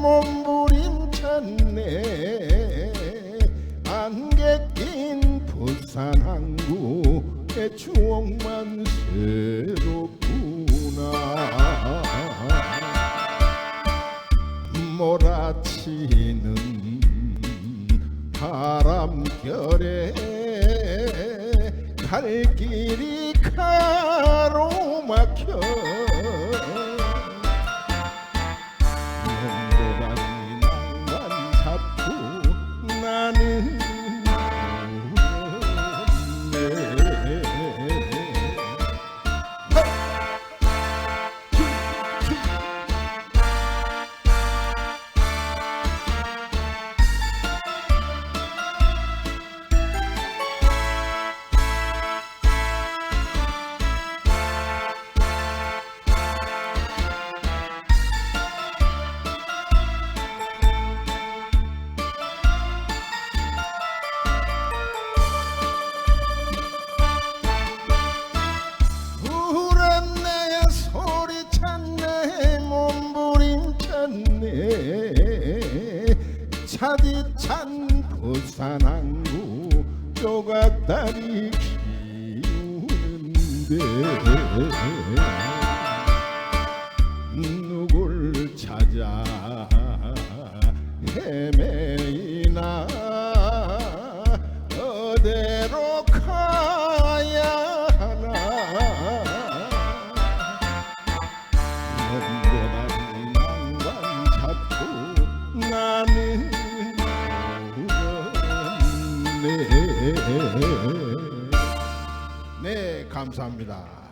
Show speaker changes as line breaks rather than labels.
몸부림쳤네. 안개 낀 부산항구의 추억만 새롭구나. 몰아치는 바람결에 갈 길이 가로막혀 차디찬 부산항구 조각다리 키우는데. 누굴 찾아 헤매이나? 어디로 네 감사합니다